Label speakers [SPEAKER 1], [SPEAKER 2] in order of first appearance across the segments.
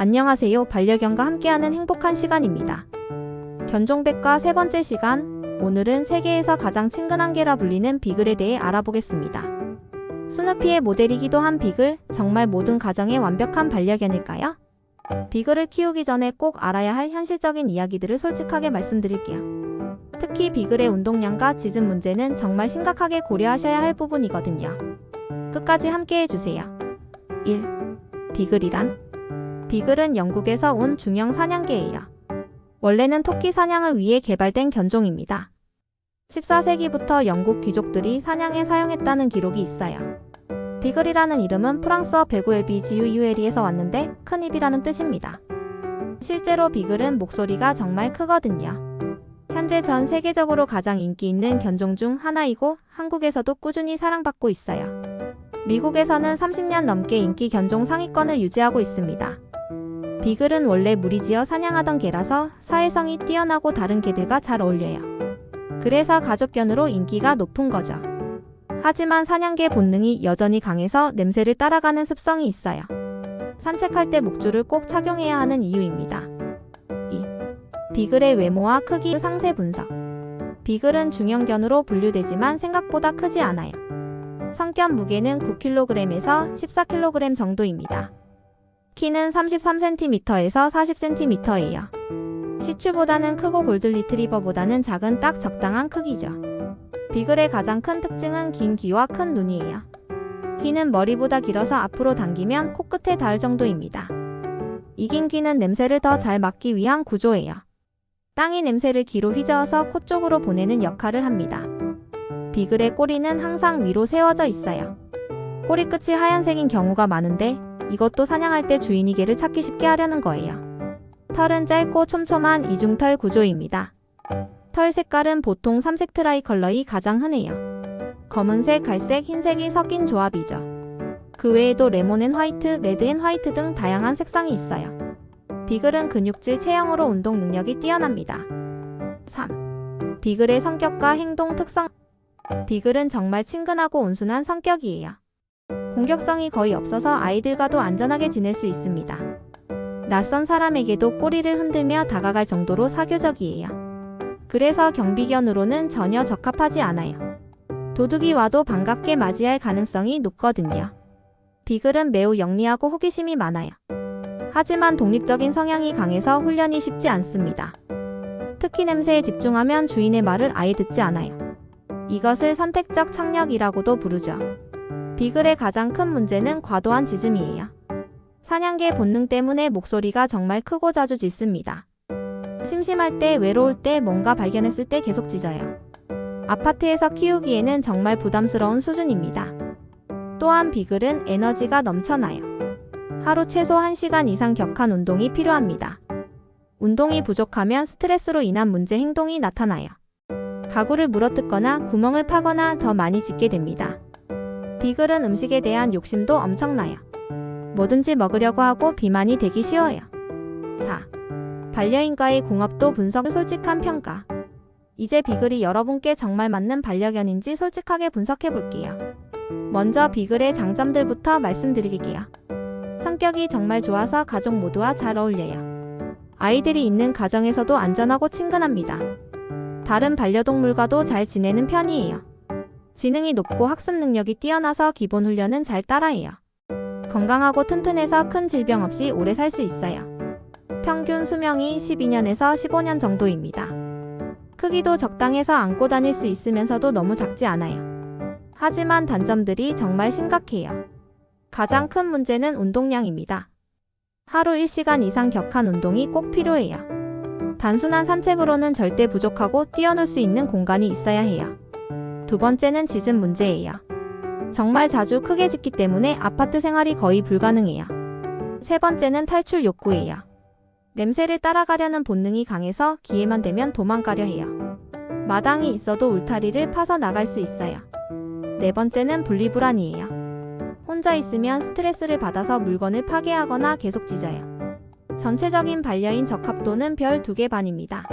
[SPEAKER 1] 안녕하세요. 반려견과 함께하는 행복한 시간입니다. 견종백과 세 번째 시간. 오늘은 세계에서 가장 친근한 개라 불리는 비글에 대해 알아보겠습니다. 스누피의 모델이기도 한 비글, 정말 모든 가정의 완벽한 반려견일까요? 비글을 키우기 전에 꼭 알아야 할 현실적인 이야기들을 솔직하게 말씀드릴게요. 특히 비글의 운동량과 짖음 문제는 정말 심각하게 고려하셔야 할 부분이거든요. 끝까지 함께 해주세요. 1. 비글이란? 비글은 영국에서 온 중형 사냥개예요. 원래는 토끼 사냥을 위해 개발된 견종입니다. 14세기부터 영국 귀족들이 사냥에 사용했다는 기록이 있어요. 비글이라는 이름은 프랑스어 베구엘비지유유에리에서 왔는데 큰 입이라는 뜻입니다. 실제로 비글은 목소리가 정말 크거든요. 현재 전 세계적으로 가장 인기 있는 견종 중 하나이고 한국에서도 꾸준히 사랑받고 있어요. 미국에서는 30년 넘게 인기 견종 상위권을 유지하고 있습니다. 비글은 원래 무리지어 사냥하던 개라서 사회성이 뛰어나고 다른 개들과 잘 어울려요. 그래서 가족견으로 인기가 높은 거죠. 하지만 사냥개 본능이 여전히 강해서 냄새를 따라가는 습성이 있어요. 산책할 때 목줄을 꼭 착용해야 하는 이유입니다. 2. 비글의 외모와 크기 상세 분석. 비글은 중형견으로 분류되지만 생각보다 크지 않아요. 성견 무게는 9kg에서 14kg 정도입니다. 키는 33cm에서 40cm예요. 시추보다는 크고 골든 리트리버보다는 작은 딱 적당한 크기죠. 비글의 가장 큰 특징은 긴 귀와 큰 눈이에요. 귀는 머리보다 길어서 앞으로 당기면 코끝에 닿을 정도입니다. 이긴 귀는 냄새를 더 잘 맡기 위한 구조예요. 땅이 냄새를 귀로 휘저어서 코 쪽으로 보내는 역할을 합니다. 비글의 꼬리는 항상 위로 세워져 있어요. 꼬리 끝이 하얀색인 경우가 많은데 이것도 사냥할 때 주인이 개를 찾기 쉽게 하려는 거예요. 털은 짧고 촘촘한 이중털 구조입니다. 털 색깔은 보통 삼색 트라이 컬러이 가장 흔해요. 검은색, 갈색, 흰색이 섞인 조합이죠. 그 외에도 레몬 앤 화이트, 레드 앤 화이트 등 다양한 색상이 있어요. 비글은 근육질 체형으로 운동 능력이 뛰어납니다. 3. 비글의 성격과 행동 특성 비글은 정말 친근하고 온순한 성격이에요. 공격성이 거의 없어서 아이들과도 안전하게 지낼 수 있습니다. 낯선 사람에게도 꼬리를 흔들며 다가갈 정도로 사교적이에요. 그래서 경비견으로는 전혀 적합하지 않아요. 도둑이 와도 반갑게 맞이할 가능성이 높거든요. 비글은 매우 영리하고 호기심이 많아요. 하지만 독립적인 성향이 강해서 훈련이 쉽지 않습니다. 특히 냄새에 집중하면 주인의 말을 아예 듣지 않아요. 이것을 선택적 청력이라고도 부르죠. 비글의 가장 큰 문제는 과도한 짖음이에요. 사냥개 본능 때문에 목소리가 정말 크고 자주 짖습니다. 심심할 때, 외로울 때, 뭔가 발견했을 때 계속 짖어요. 아파트에서 키우기에는 정말 부담스러운 수준입니다. 또한 비글은 에너지가 넘쳐나요. 하루 최소 1시간 이상 격한 운동이 필요합니다. 운동이 부족하면 스트레스로 인한 문제 행동이 나타나요. 가구를 물어뜯거나 구멍을 파거나 더 많이 짖게 됩니다. 비글은 음식에 대한 욕심도 엄청나요. 뭐든지 먹으려고 하고 비만이 되기 쉬워요. 4. 반려인과의 궁합도 분석 솔직한 평가. 이제 비글이 여러분께 정말 맞는 반려견인지 솔직하게 분석해 볼게요. 먼저 비글의 장점들부터 말씀드릴게요. 성격이 정말 좋아서 가족 모두와 잘 어울려요. 아이들이 있는 가정에서도 안전하고 친근합니다. 다른 반려동물과도 잘 지내는 편이에요. 지능이 높고 학습 능력이 뛰어나서 기본 훈련은 잘 따라해요. 건강하고 튼튼해서 큰 질병 없이 오래 살 수 있어요. 평균 수명이 12년에서 15년 정도입니다. 크기도 적당해서 안고 다닐 수 있으면서도 너무 작지 않아요. 하지만 단점들이 정말 심각해요. 가장 큰 문제는 운동량입니다. 하루 1시간 이상 격한 운동이 꼭 필요해요. 단순한 산책으로는 절대 부족하고 뛰어놀 수 있는 공간이 있어야 해요. 두 번째는 짖음 문제예요. 정말 자주 크게 짖기 때문에 아파트 생활이 거의 불가능해요. 세 번째는 탈출 욕구예요. 냄새를 따라가려는 본능이 강해서 기회만 되면 도망가려 해요. 마당이 있어도 울타리를 파서 나갈 수 있어요. 네 번째는 분리불안이에요. 혼자 있으면 스트레스를 받아서 물건을 파괴하거나 계속 짖어요. 전체적인 반려인 적합도는 별두개 반입니다.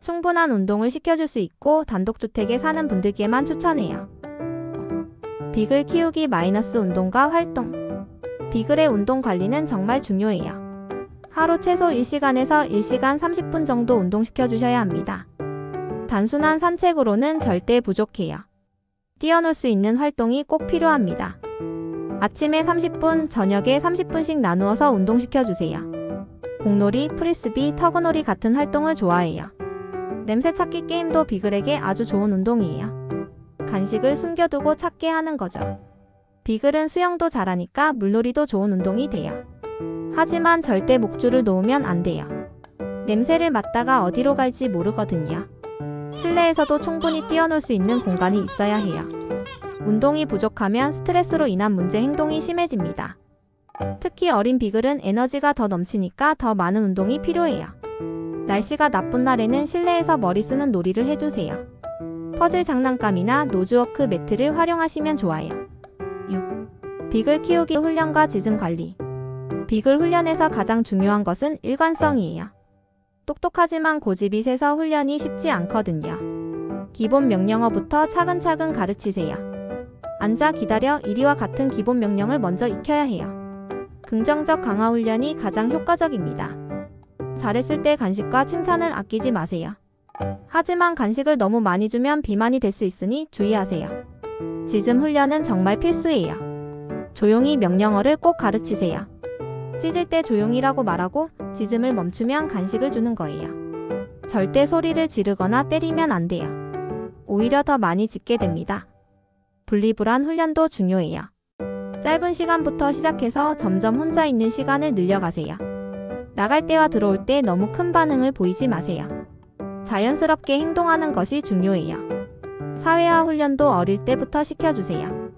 [SPEAKER 1] 충분한 운동을 시켜줄 수 있고 단독주택에 사는 분들께만 추천해요. 비글 키우기 마이너스 운동과 활동. 비글의 운동 관리는 정말 중요해요. 하루 최소 1시간에서 1시간 30분 정도 운동시켜 주셔야 합니다. 단순한 산책으로는 절대 부족해요. 뛰어놀 수 있는 활동이 꼭 필요합니다. 아침에 30분, 저녁에 30분씩 나누어서 운동시켜 주세요. 공놀이, 프리스비, 터그놀이 같은 활동을 좋아해요. 냄새 찾기 게임도 비글에게 아주 좋은 운동이에요. 간식을 숨겨두고 찾게 하는 거죠. 비글은 수영도 잘하니까 물놀이도 좋은 운동이 돼요. 하지만 절대 목줄을 놓으면 안 돼요. 냄새를 맡다가 어디로 갈지 모르거든요. 실내에서도 충분히 뛰어놀 수 있는 공간이 있어야 해요. 운동이 부족하면 스트레스로 인한 문제 행동이 심해집니다. 특히 어린 비글은 에너지가 더 넘치니까 더 많은 운동이 필요해요. 날씨가 나쁜 날에는 실내에서 머리 쓰는 놀이를 해주세요. 퍼즐 장난감이나 노즈워크 매트를 활용하시면 좋아요. 6. 비글 키우기 훈련과 지즘 관리. 비글 훈련에서 가장 중요한 것은 일관성이에요. 똑똑하지만 고집이 세서 훈련이 쉽지 않거든요. 기본 명령어부터 차근차근 가르치세요. 앉아 기다려 이리와 같은 기본 명령을 먼저 익혀야 해요. 긍정적 강화 훈련이 가장 효과적입니다. 잘했을 때 간식과 칭찬을 아끼지 마세요. 하지만 간식을 너무 많이 주면 비만이 될 수 있으니 주의하세요. 지즘 훈련은 정말 필수예요. 조용히 명령어를 꼭 가르치세요. 찢을 때 조용히라고 말하고 지즘을 멈추면 간식을 주는 거예요. 절대 소리를 지르거나 때리면 안 돼요. 오히려 더 많이 짖게 됩니다. 분리불안 훈련도 중요해요. 짧은 시간부터 시작해서 점점 혼자 있는 시간을 늘려가세요. 나갈 때와 들어올 때 너무 큰 반응을 보이지 마세요. 자연스럽게 행동하는 것이 중요해요. 사회화 훈련도 어릴 때부터 시켜주세요.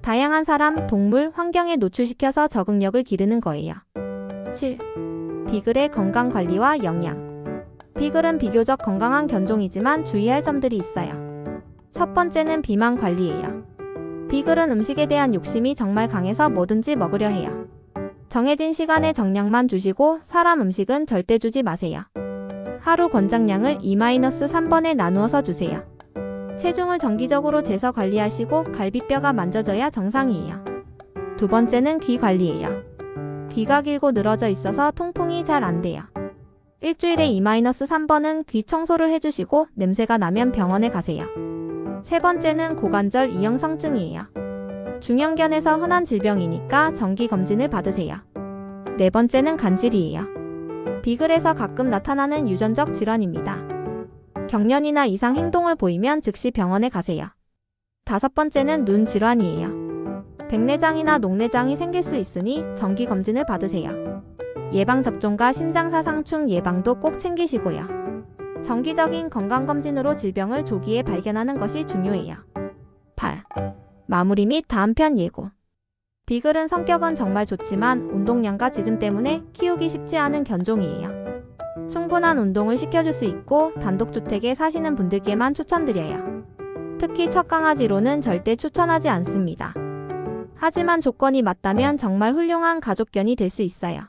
[SPEAKER 1] 다양한 사람, 동물, 환경에 노출시켜서 적응력을 기르는 거예요. 7. 비글의 건강 관리와 영양. 비글은 비교적 건강한 견종이지만 주의할 점들이 있어요. 첫 번째는 비만 관리예요. 비글은 음식에 대한 욕심이 정말 강해서 뭐든지 먹으려 해요. 정해진 시간에 정량만 주시고 사람 음식은 절대 주지 마세요. 하루 권장량을 2-3번에 나누어서 주세요. 체중을 정기적으로 재서 관리하시고 갈비뼈가 만져져야 정상이에요. 두 번째는 귀 관리예요. 귀가 길고 늘어져 있어서 통풍이 잘 안 돼요. 일주일에 2-3번은 귀 청소를 해주시고 냄새가 나면 병원에 가세요. 세 번째는 고관절 이형성증이에요. 중형견에서 흔한 질병이니까 정기 검진을 받으세요. 네 번째는 간질이에요. 비글에서 가끔 나타나는 유전적 질환입니다. 경련이나 이상 행동을 보이면 즉시 병원에 가세요. 다섯 번째는 눈 질환이에요. 백내장이나 녹내장이 생길 수 있으니 정기 검진을 받으세요. 예방접종과 심장사상충 예방도 꼭 챙기시고요. 정기적인 건강검진으로 질병을 조기에 발견하는 것이 중요해요. 8. 마무리 및 다음 편 예고. 비글은 성격은 정말 좋지만 운동량과 짖음 때문에 키우기 쉽지 않은 견종이에요. 충분한 운동을 시켜줄 수 있고 단독주택에 사시는 분들께만 추천드려요. 특히 첫 강아지로는 절대 추천하지 않습니다. 하지만 조건이 맞다면 정말 훌륭한 가족견이 될 수 있어요.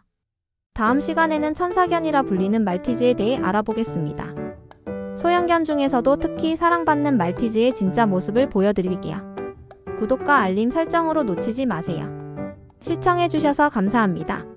[SPEAKER 1] 다음 시간에는 천사견이라 불리는 말티즈에 대해 알아보겠습니다. 소형견 중에서도 특히 사랑받는 말티즈의 진짜 모습을 보여드릴게요. 구독과 알림 설정으로 놓치지 마세요. 시청해주셔서 감사합니다.